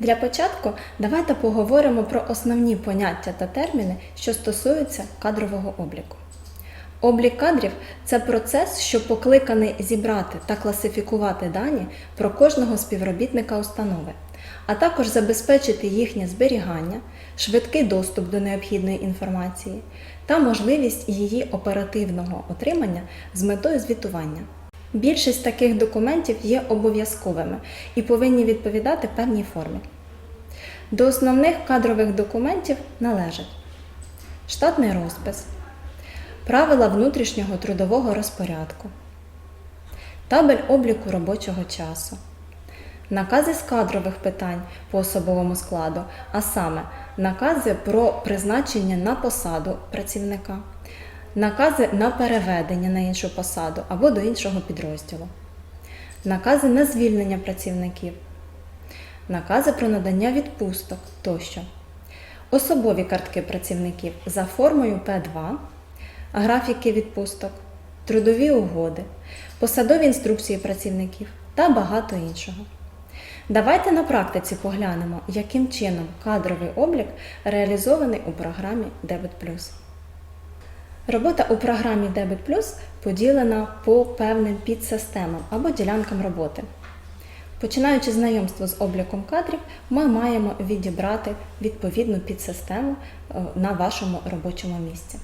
Для початку давайте поговоримо про основні поняття та терміни, що стосуються кадрового обліку. Облік кадрів це процес, що покликаний зібрати та класифікувати дані про кожного співробітника установи, а також забезпечити їхнє зберігання, швидкий доступ до необхідної інформації та можливість її оперативного отримання з метою звітування. Більшість таких документів є обов'язковими і повинні відповідати певній формі. До основних кадрових документів належать штатний розпис, правила внутрішнього трудового розпорядку, табель обліку робочого часу, накази з кадрових питань по особовому складу, а саме накази про призначення на посаду працівника, накази на переведення на іншу посаду або до іншого підрозділу, накази на звільнення працівників, накази про надання відпусток тощо, особові картки працівників за формою П2, графіки відпусток, трудові угоди, посадові інструкції працівників та багато іншого. Давайте на практиці поглянемо, яким чином кадровий облік реалізований у програмі Debit Робота у програмі Debit Plus поділена по певним підсистемам або ділянкам роботи. Починаючи знайомство з обліком кадрів, ми маємо відібрати відповідну підсистему е, на вашому робочому місці.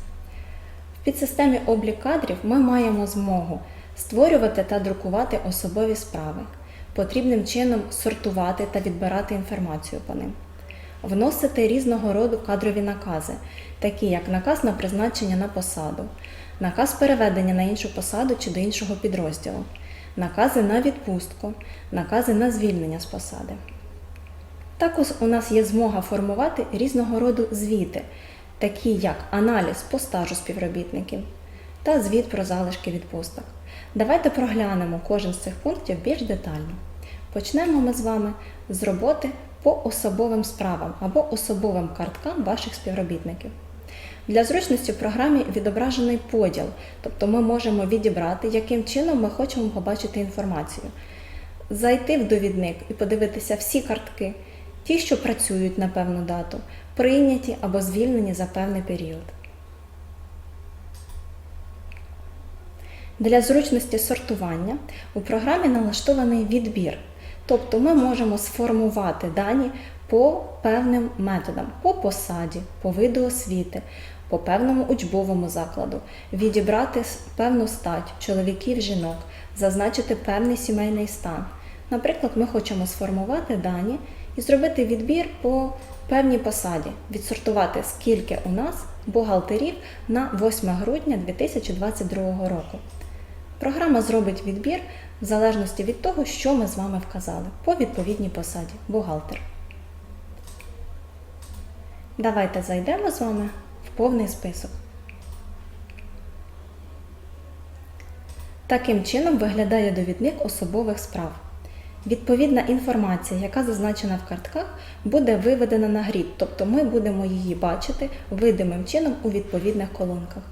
В підсистемі облік кадрів ми маємо змогу створювати та друкувати особові справи, потрібним чином сортувати та відбирати інформацію по ним, вносити різного роду кадрові накази, такі як наказ на призначення на посаду, наказ переведення на іншу посаду чи до іншого підрозділу, накази на відпустку, накази на звільнення з посади. Також у нас є змога формувати різного роду звіти, такі як аналіз по стажу співробітників та звіт про залишки відпусток. Давайте проглянемо кожен з цих пунктів більш детально. Почнемо ми з вами з роботи по особовим справам або особовим карткам ваших співробітників. Для зручності в програмі відображений поділ, тобто ми можемо відібрати, яким чином ми хочемо побачити інформацію. Зайти в довідник і подивитися всі картки, ті, що працюють на певну дату, прийняті або звільнені за певний період. Для зручності сортування у програмі налаштований відбір, тобто ми можемо сформувати дані по певним методам, по посаді, по виду освіти, по певному учбовому закладу, відібрати певну стать чоловіків, жінок, зазначити певний сімейний стан. Наприклад, ми хочемо сформувати дані і зробити відбір по певній посаді, відсортувати, скільки у нас бухгалтерів на 8 грудня 2022 року. Програма зробить відбір в залежності від того, що ми з вами вказали по відповідній посаді бухгалтер. Давайте зайдемо з вами в повний список. Таким чином виглядає довідник особових справ. Відповідна інформація, яка зазначена в картках, буде виведена на грід, тобто ми будемо її бачити видимим чином у відповідних колонках.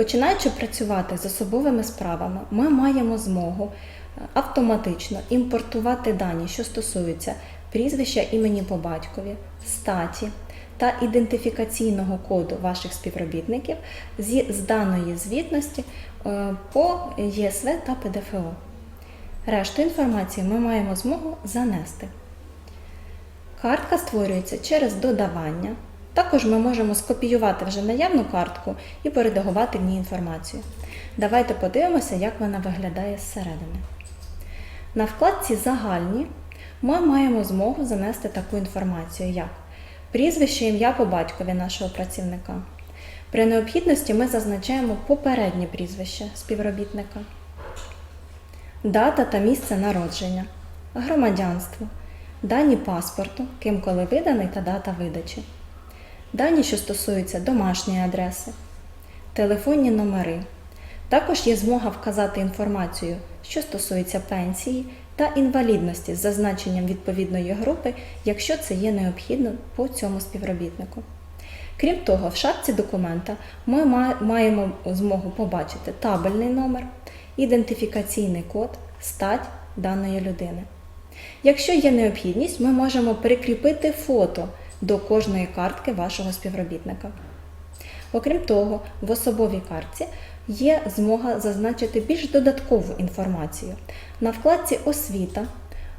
Починаючи працювати з особовими справами, ми маємо змогу е, автоматично імпортувати дані, що стосуються прізвища імені по батькові, статі та ідентифікаційного коду ваших співробітників зі з даної звітності е, по ЄСВ та ПДФО. Решту інформації ми маємо змогу занести. Картка створюється через додавання. Також ми можемо скопіювати вже наявну картку і передагувати в ній інформацію. Давайте подивимося, як вона виглядає зсередини. На вкладці Загальні ми маємо змогу занести таку інформацію, як прізвище ім'я по батькові нашого працівника. При необхідності ми зазначаємо попереднє прізвище співробітника, дата та місце народження, громадянство, дані паспорту, ким коли виданий та дата видачі, дані, що стосуються домашньої адреси, телефонні номери. Також є змога вказати інформацію, що стосується пенсії та інвалідності з зазначенням відповідної групи, якщо це є необхідно по цьому співробітнику. Крім того, в шапці документа ми маємо змогу побачити табельний номер, ідентифікаційний код, стать даної людини. Якщо є необхідність, ми можемо прикріпити фото до кожної картки вашого співробітника. Окрім того, в особовій картці є змога зазначити більш додаткову інформацію. На вкладці Освіта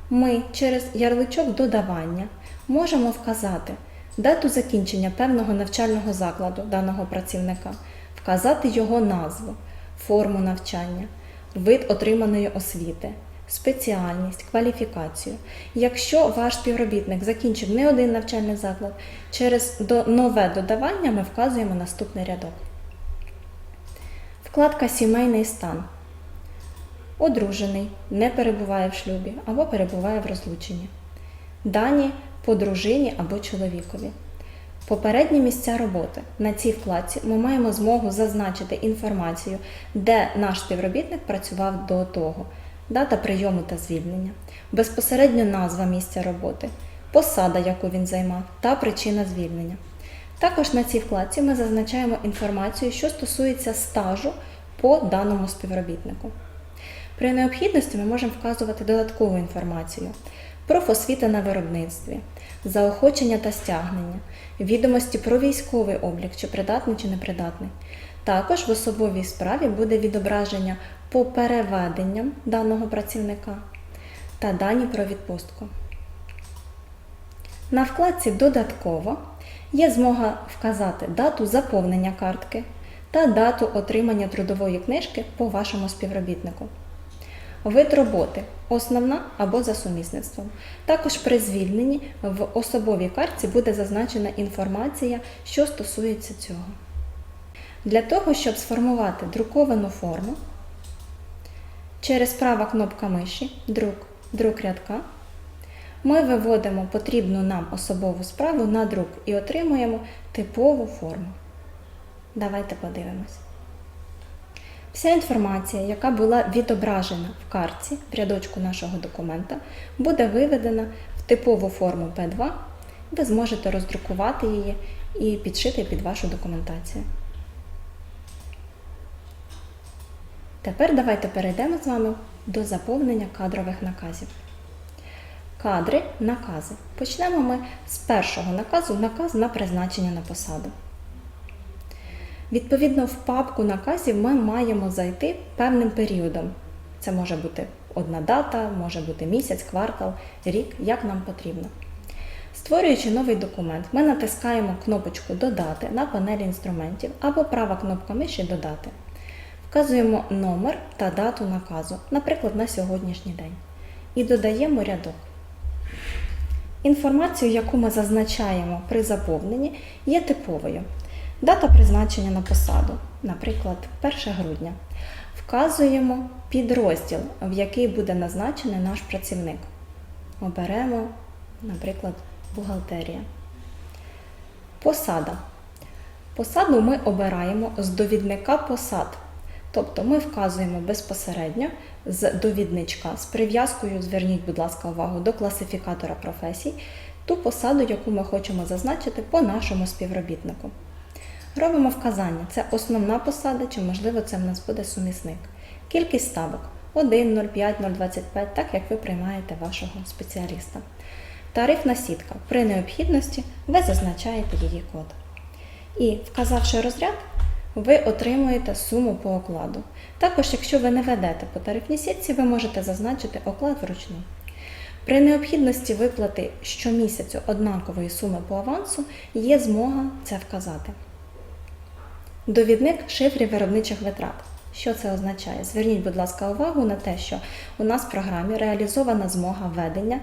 ми через ярличок додавання можемо вказати дату закінчення певного навчального закладу даного працівника, вказати його назву, форму навчання, вид отриманої освіти, спеціальність, кваліфікацію. Якщо ваш співробітник закінчив не один навчальний заклад, через нове додавання ми вказуємо наступний рядок. Вкладка Сімейний стан. Одружений, не перебуває в шлюбі або перебуває в розлученні. Дані по дружині або чоловікові. Попередні місця роботи. На цій вкладці ми маємо змогу зазначити інформацію, де наш співробітник працював до того, дата прийому та звільнення, безпосередньо назва місця роботи, посада, яку він займав, та причина звільнення. Також на цій вкладці ми зазначаємо інформацію, що стосується стажу по даному співробітнику. При необхідності ми можемо вказувати додаткову інформацію профосвіта на виробництві, заохочення та стягнення, відомості про військовий облік, чи придатний чи непридатний. Також в особовій справі буде відображення по переведенням даного працівника та дані про відпустку. На вкладці Додатково є змога вказати дату заповнення картки та дату отримання трудової книжки по вашому співробітнику. Вид роботи основна або за сумісництвом. Також при звільненні в особовій картці буде зазначена інформація, що стосується цього. Для того, щоб сформувати друковану форму, через права кнопка миші Друк, друк рядка, ми виводимо потрібну нам особову справу на друк і отримуємо типову форму. Давайте подивимось. Вся інформація, яка була відображена в картці в рядочку нашого документа, буде виведена в типову форму P2. Ви зможете роздрукувати її і підшити під вашу документацію. Тепер давайте перейдемо з вами до заповнення кадрових наказів. Кадри, накази. Почнемо ми з першого наказу наказ на призначення на посаду. Відповідно, в папку наказів ми маємо зайти певним періодом. Це може бути одна дата, може бути місяць, квартал, рік, як нам потрібно. Створюючи новий документ, ми натискаємо кнопочку Додати на панелі інструментів або права кнопка миші Додати. Вказуємо номер та дату наказу, наприклад, на сьогоднішній день. І додаємо рядок. Інформацію, яку ми зазначаємо при заповненні, є типовою. Дата призначення на посаду, наприклад, 1 грудня. Вказуємо підрозділ, в який буде назначений наш працівник. Оберемо, наприклад, бухгалтерія. Посада. Посаду ми обираємо з довідника посад. Тобто ми вказуємо безпосередньо з довідничка з прив'язкою, зверніть, будь ласка, увагу до класифікатора професій, ту посаду, яку ми хочемо зазначити по нашому співробітнику. Робимо вказання, це основна посада, чи, можливо, це в нас буде сумісник. Кількість ставок 1, 0,5, 0,25, так як ви приймаєте вашого спеціаліста. Тарифна сітка. При необхідності ви зазначаєте її код. І вказавши розряд, ви отримуєте суму по окладу. Також, якщо ви не ведете по тарифній сітці, ви можете зазначити оклад вручну. При необхідності виплати щомісяцю однакової суми по авансу є змога це вказати. Довідник шифрів виробничих витрат. Що це означає? Зверніть, будь ласка, увагу на те, що у нас в програмі реалізована змога ведення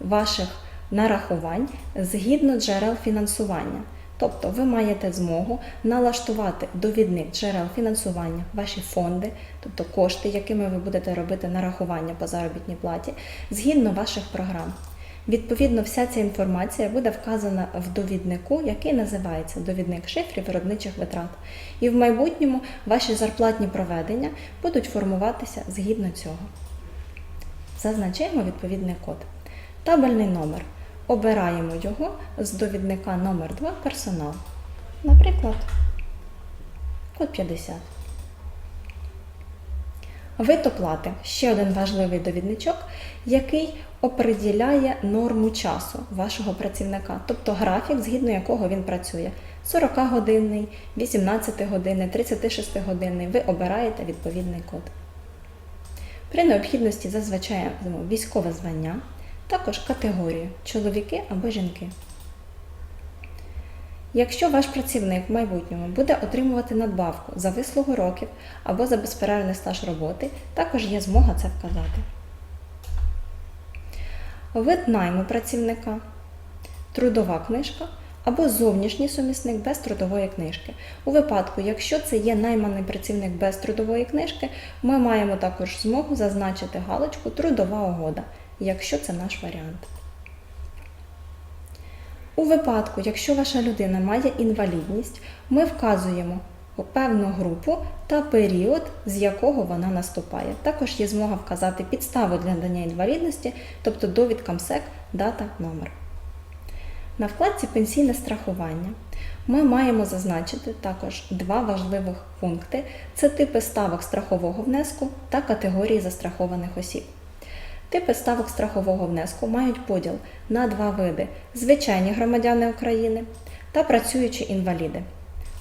ваших нарахувань згідно джерел фінансування. Тобто ви маєте змогу налаштувати довідник джерел фінансування, ваші фонди, тобто кошти, якими ви будете робити нарахування по заробітній платі, згідно ваших програм. Відповідно, вся ця інформація буде вказана в довіднику, який називається довідник шифрів виробничих витрат. І в майбутньому ваші зарплатні проведення будуть формуватися згідно цього. Зазначаємо відповідний код. Табельний номер. Обираємо його з довідника номер 2 персонал. Наприклад, код 50. Вид оплати ще один важливий довідничок, який определяє норму часу вашого працівника, тобто графік, згідно якого він працює. 40-годинний, 18-годинний, 36-годинний. Ви обираєте відповідний код. При необхідності зазначаємо військове звання, також категорію чоловіки або жінки. Якщо ваш працівник в майбутньому буде отримувати надбавку за вислугу років або за безперервний стаж роботи, також є змога це вказати. Вид найму працівника, трудова книжка або зовнішній сумісник без трудової книжки. У випадку, якщо це є найманий працівник без трудової книжки, ми маємо також змогу зазначити галочку Трудова угода, якщо це наш варіант. У випадку, якщо ваша людина має інвалідність, ми вказуємо певну групу та період, з якого вона наступає. Також є змога вказати підставу для надання інвалідності, тобто довідка МСЕК, дата, номер. На вкладці Пенсійне страхування ми маємо зазначити також два важливих пункти: це типи ставок страхового внеску та категорії застрахованих осіб. Типи ставок страхового внеску мають поділ на два види: звичайні громадяни України та працюючі інваліди.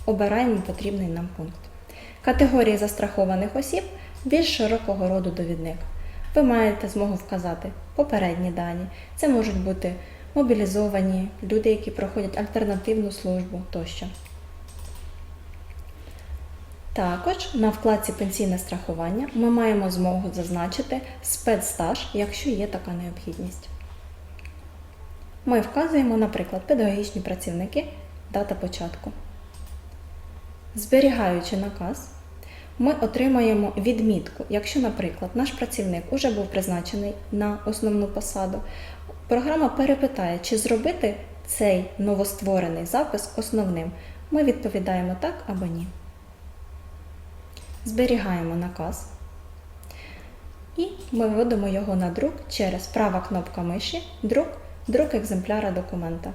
Обираємо потрібний нам пункт. Категорії застрахованих осіб більш широкого роду довідник. Ви маєте змогу вказати попередні дані. Це можуть бути мобілізовані, люди, які проходять альтернативну службу тощо. Також на вкладці Пенсійне страхування ми маємо змогу зазначити спецстаж, якщо є така необхідність. Ми вказуємо, наприклад, педагогічні працівники, дата початку. Зберігаючи наказ, ми отримаємо відмітку, якщо, наприклад, наш працівник уже був призначений на основну посаду, програма перепитає, чи зробити цей новостворений запис основним. Ми відповідаємо так або ні. Зберігаємо наказ. І ми вводимо його на друк через права кнопка миші, друк, друк екземпляра документа.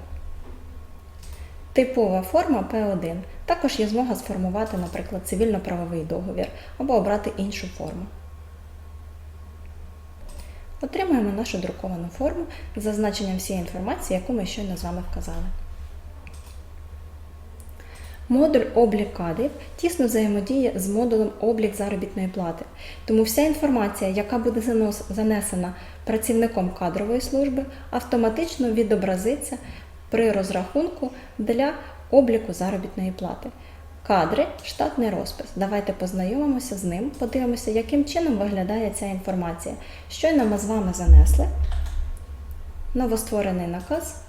Типова форма П1. Також є змога сформувати, наприклад, цивільно-правовий договір або обрати іншу форму. Отримуємо нашу друковану форму з зазначенням всієї інформації, яку ми щойно з вами вказали. Модуль облік кадрів тісно взаємодіє з модулем облік заробітної плати. Тому вся інформація, яка буде занесена працівником кадрової служби, автоматично відобразиться при розрахунку для обліку заробітної плати. Кадри, штатний розпис. Давайте познайомимося з ним, подивимося, яким чином виглядає ця інформація. Щойно ми з вами занесли новостворений наказ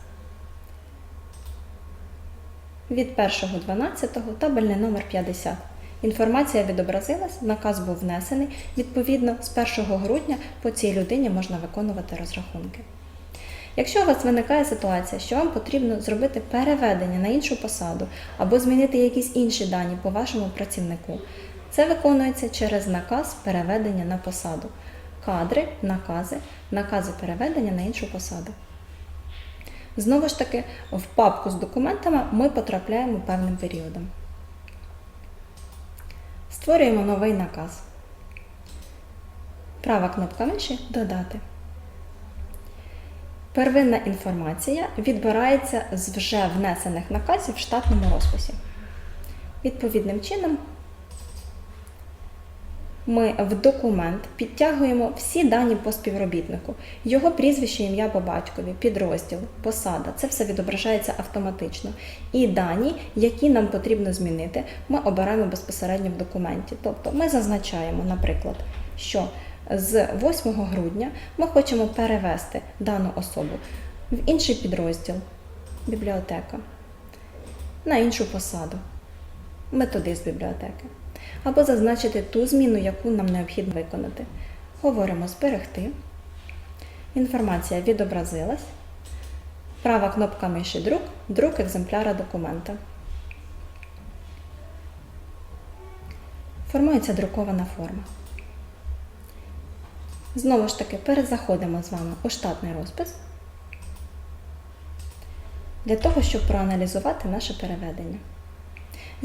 від 1.12 табельний номер 50. Інформація відобразилась, наказ був внесений. Відповідно, з 1 грудня по цій людині можна виконувати розрахунки. Якщо у вас виникає ситуація, що вам потрібно зробити переведення на іншу посаду або змінити якісь інші дані по вашому працівнику, це виконується через наказ переведення на посаду. Кадри, накази, накази переведення на іншу посаду. Знову ж таки, в папку з документами ми потрапляємо певним періодом. Створюємо новий наказ. Права кнопка миші Додати. Первинна інформація відбирається з вже внесених наказів в штатному розписі. Відповідним чином ми в документ підтягуємо всі дані по співробітнику, його прізвище, ім'я по батькові, підрозділ, посада. Це все відображається автоматично. І дані, які нам потрібно змінити, ми обираємо безпосередньо в документі. Тобто ми зазначаємо, наприклад, що з 8 грудня ми хочемо перевести дану особу в інший підрозділ, бібліотека, на іншу посаду, методист бібліотеки. Або зазначити ту зміну, яку нам необхідно виконати. Говоримо зберегти. Інформація відобразилась. Права кнопка миші друк, друк екземпляра документа. Формується друкована форма. Знову ж таки, перезаходимо з вами у штатний розпис для того, щоб проаналізувати наше переведення.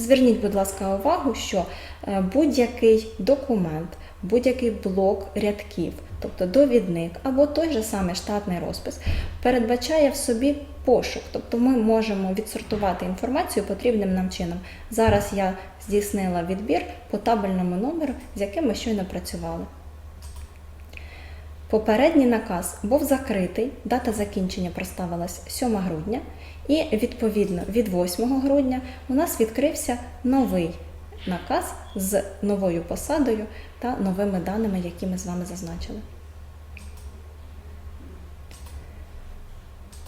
Зверніть, будь ласка, увагу, що е, будь-який документ, будь-який блок рядків, тобто довідник або той же самий штатний розпис, передбачає в собі пошук, тобто ми можемо відсортувати інформацію потрібним нам чином. Зараз я здійснила відбір по табельному номеру, з яким ми щойно працювали. Попередній наказ був закритий, дата закінчення проставилась 7 грудня, і відповідно від 8 грудня у нас відкрився новий наказ з новою посадою та новими даними, які ми з вами зазначили.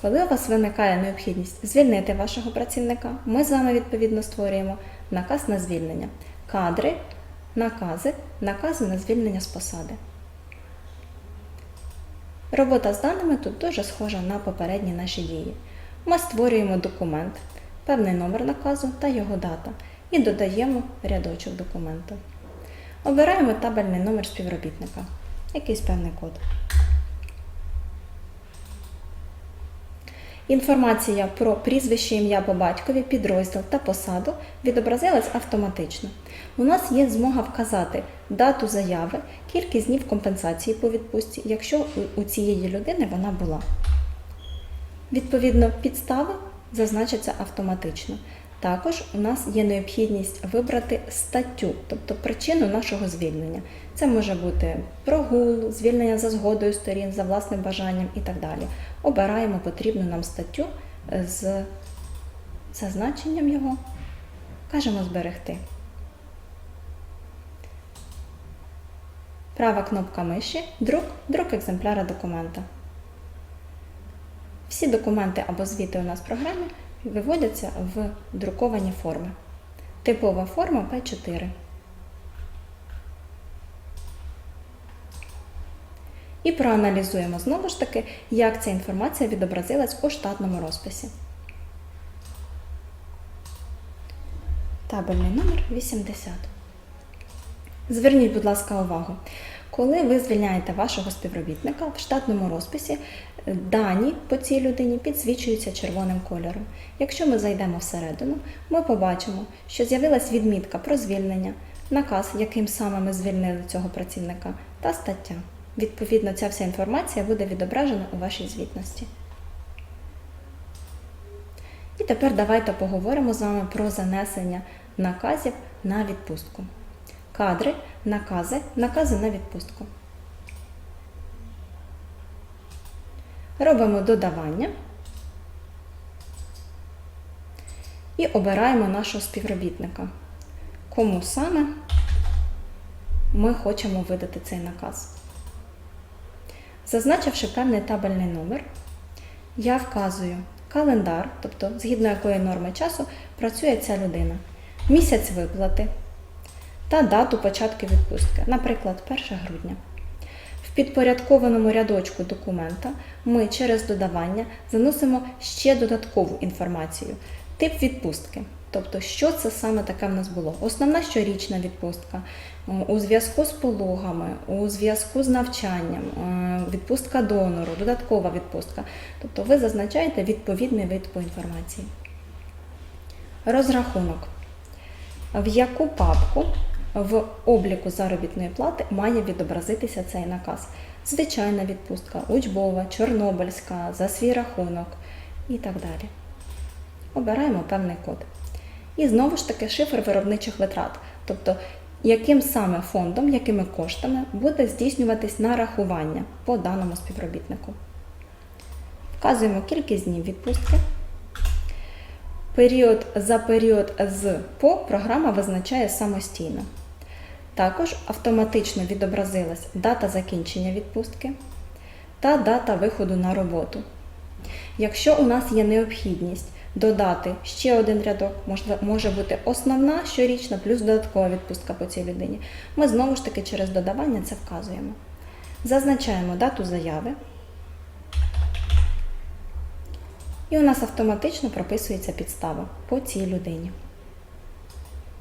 Коли у вас виникає необхідність звільнити вашого працівника, ми з вами відповідно створюємо наказ на звільнення, кадри, накази, накази на звільнення з посади. Робота з даними тут дуже схожа на попередні наші дії. Ми створюємо документ, певний номер наказу та його дата і додаємо рядочок документу. Обираємо табельний номер співробітника, якийсь певний код. Інформація про прізвище, ім'я по батькові, підрозділ та посаду відобразилась автоматично. У нас є змога вказати дату заяви, кількість днів компенсації по відпустці, якщо у- цієї людини вона була. Відповідно, підстави зазначаться автоматично. Також у нас є необхідність вибрати статтю, тобто причину нашого звільнення. Це може бути прогул, звільнення за згодою сторін, за власним бажанням і так далі. Обираємо потрібну нам статтю е, з зазначенням його, кажемо зберегти. Права кнопка миші, друк, друк екземпляра документа. Всі документи або звіти у нас в програмі виводяться в друковані форми. Типова форма P4. І проаналізуємо знову ж таки, як ця інформація відобразилась у штатному розписі. Табельний номер 80. Зверніть, будь ласка, увагу. Коли ви звільняєте вашого співробітника в штатному розписі, е, дані по цій людині підсвічуються червоним кольором. Якщо ми зайдемо всередину, ми побачимо, що з'явилась відмітка про звільнення, наказ, яким саме ми звільнили цього працівника, та стаття. Відповідно, ця вся інформація буде відображена у вашій звітності. І тепер давайте поговоримо з вами про занесення наказів на відпустку. Кадри, накази, накази на відпустку. Робимо додавання і обираємо нашого співробітника. Кому саме ми хочемо видати цей наказ. Зазначивши певний табельний номер, я вказую календар, тобто згідно якої норми часу працює ця людина, місяць виплати та дату початку відпустки, наприклад, 1 грудня. В підпорядкованому рядочку документа ми через додавання заносимо ще додаткову інформацію, тип відпустки. Тобто, що це саме таке в нас було? Основна щорічна відпустка у зв'язку з пологами, у зв'язку з навчанням, е, відпустка донору, додаткова відпустка. Тобто ви зазначаєте відповідний вид по інформації. Розрахунок. В яку папку в обліку заробітної плати має відобразитися цей наказ? Звичайна відпустка, учбова, чорнобильська, за свій рахунок і так далі. Обираємо певний код. І знову ж таки шифр виробничих витрат. Тобто, яким саме фондом, якими коштами буде здійснюватись нарахування по даному співробітнику. Вказуємо кількість днів відпустки. Період за період з по програма визначає самостійно. Також автоматично відобразилась дата закінчення відпустки та дата виходу на роботу. Якщо у нас є необхідність додати ще один рядок, може, бути основна щорічна плюс додаткова відпустка по цій людині, ми знову ж таки через додавання це вказуємо. Зазначаємо дату заяви. І у нас автоматично прописується підстава по цій людині.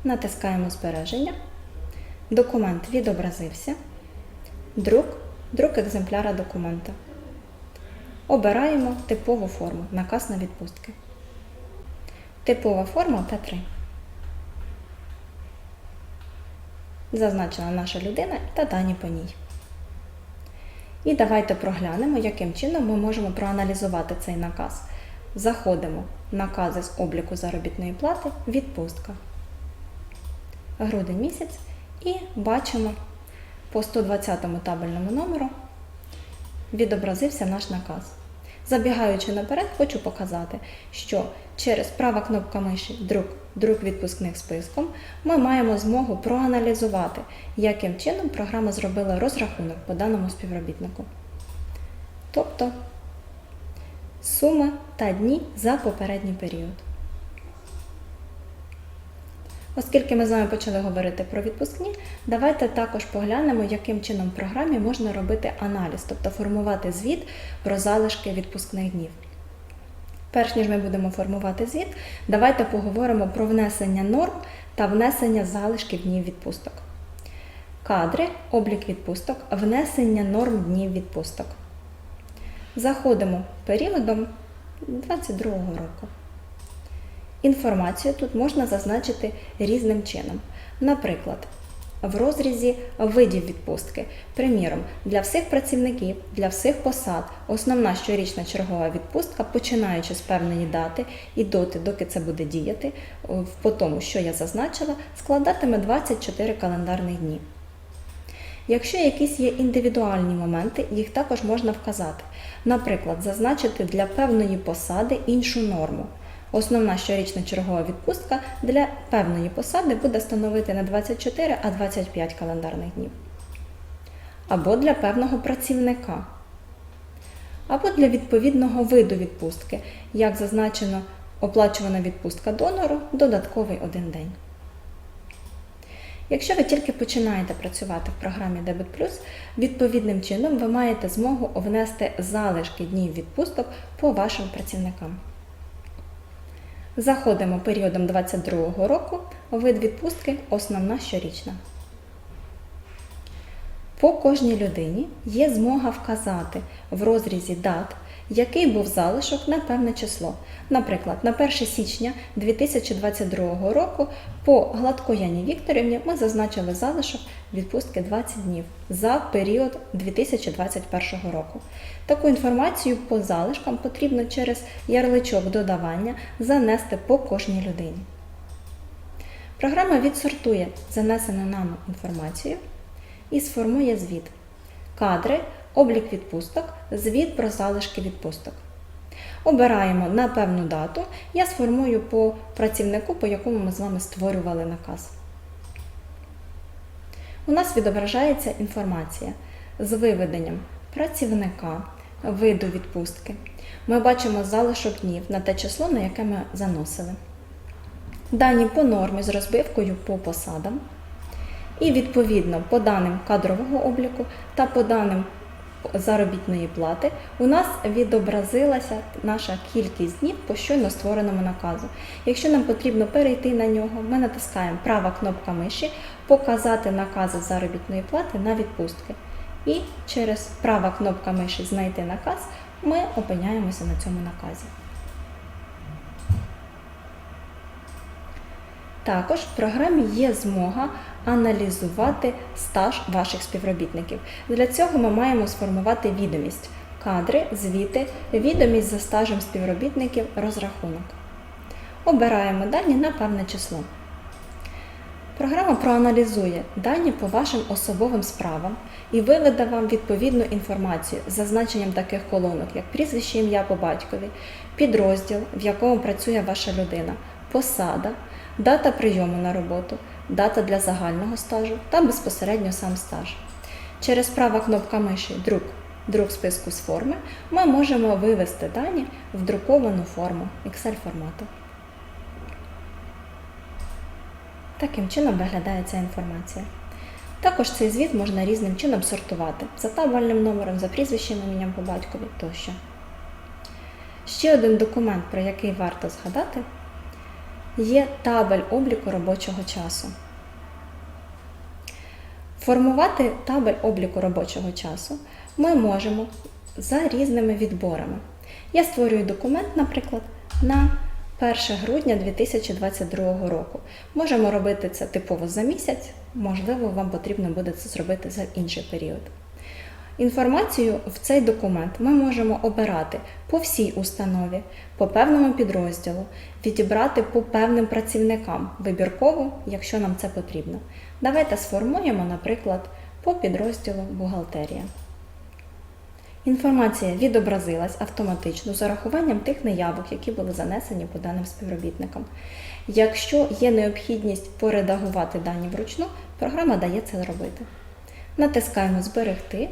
Натискаємо збереження. Документ відобразився. Друк, друк екземпляра документа. Обираємо типову форму наказ на відпустки. Типова форма Т3. зазначена наша людина та дані по ній. І давайте проглянемо, яким чином ми можемо проаналізувати цей наказ. Заходимо накази з обліку заробітної плати, відпустка. Грудень місяць і бачимо по 120 табельному номеру відобразився наш наказ. Забігаючи наперед, хочу показати, що через права кнопка миші друк, друк відпускних списком ми маємо змогу проаналізувати, яким чином програма зробила розрахунок по даному співробітнику. Тобто суми та дні за попередній період. Оскільки ми з вами почали говорити про відпускні, давайте також поглянемо, яким чином в програмі можна робити аналіз, тобто формувати звіт про залишки відпускних днів. Перш ніж ми будемо формувати звіт, давайте поговоримо про внесення норм та внесення залишків днів відпусток. Кадри, облік відпусток, внесення норм днів відпусток. Заходимо періодом 2022 року. Інформацію тут можна зазначити різним чином. Наприклад, в розрізі видів відпустки. Приміром, для всіх працівників, для всіх посад основна щорічна чергова відпустка, починаючи з певної дати і доти, доки це буде діяти, по тому, що я зазначила, складатиме 24 календарних дні. Якщо якісь є індивідуальні моменти, їх також можна вказати. Наприклад, зазначити для певної посади іншу норму. Основна щорічна чергова відпустка для певної посади буде становити не 24, а 25 календарних днів. Або для певного працівника. Або для відповідного виду відпустки, як зазначено, оплачувана відпустка донору додатковий один день. Якщо ви тільки починаєте працювати в програмі Debit Plus, відповідним чином ви маєте змогу внести залишки днів відпусток по вашим працівникам. Заходимо періодом 22 року, вид відпустки основна щорічна. По кожній людині є змога вказати в розрізі дат, який був залишок на певне число. Наприклад, на 1 січня 2022 року по Гладкояні Вікторівні ми зазначили залишок відпустки 20 днів за період 2021 року. Таку інформацію по залишкам потрібно через ярличок додавання занести по кожній людині. Програма відсортує занесену нами інформацію і сформує звіт. Кадри, облік відпусток, звіт про залишки відпусток. Обираємо на певну дату. Я сформую по працівнику, по якому ми з вами створювали наказ. У нас відображається інформація з виведенням працівника, виду відпустки. Ми бачимо залишок днів на те число, на яке ми заносили. Дані по нормі з розбивкою по посадам. І відповідно по даним кадрового обліку та по даним заробітної плати у нас відобразилася наша кількість днів по щойно створеному наказу. Якщо нам потрібно перейти на нього, ми натискаємо права кнопка миші Показати накази заробітної плати на відпустки. І через права кнопка миші Знайти наказ ми опиняємося на цьому наказі. Також в програмі є змога аналізувати стаж ваших співробітників. Для цього ми маємо сформувати відомість кадри, звіти, відомість за стажем співробітників, розрахунок. Обираємо дані на певне число. Програма проаналізує дані по вашим особовим справам і виведе вам відповідну інформацію з зазначенням таких колонок, як прізвище ім'я по батькові, підрозділ, в якому працює ваша людина, посада, дата прийому на роботу, дата для загального стажу та безпосередньо сам стаж. Через права кнопка миші Друк, друк списку з форми ми можемо вивести дані в друковану форму Excel формату. Таким чином виглядає ця інформація. Також цей звіт можна різним чином сортувати за табельним номером, за прізвищем ім'ям по батькові тощо. Ще один документ, про який варто згадати, є табель обліку робочого часу. Формувати табель обліку робочого часу ми можемо за різними відборами. Я створюю документ, наприклад, на 1 грудня 2022 року. Можемо робити це типово за місяць, можливо, вам потрібно буде це зробити за інший період. Інформацію в цей документ ми можемо обирати по всій установі, по певному підрозділу, відібрати по певним працівникам вибірково, якщо нам це потрібно. Давайте сформуємо, наприклад, по підрозділу бухгалтерія. Інформація відобразилась автоматично з урахуванням тих неявок, які були занесені по даним співробітникам. Якщо є необхідність поредагувати дані вручну, програма дає це зробити. Натискаємо Зберегти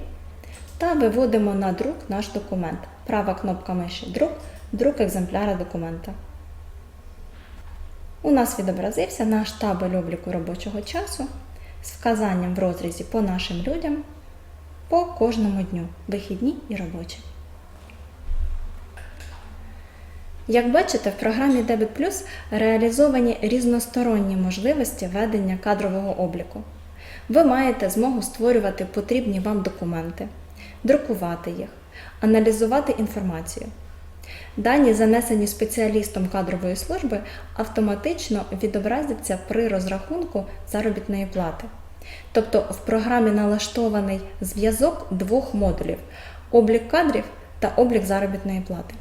та виводимо на друк наш документ. Права кнопка миші Друк, друк екземпляра документа. У нас відобразився наш табель обліку робочого часу з вказанням в розрізі по нашим людям по кожному дню, вихідні і робочі. Як бачите, в програмі Debit Plus реалізовані різносторонні можливості ведення кадрового обліку. Ви маєте змогу створювати потрібні вам документи, друкувати їх, аналізувати інформацію. Дані, занесені спеціалістом кадрової служби, автоматично відобразяться при розрахунку заробітної плати. Тобто в програмі налаштований зв'язок двох модулів облік кадрів та облік заробітної плати.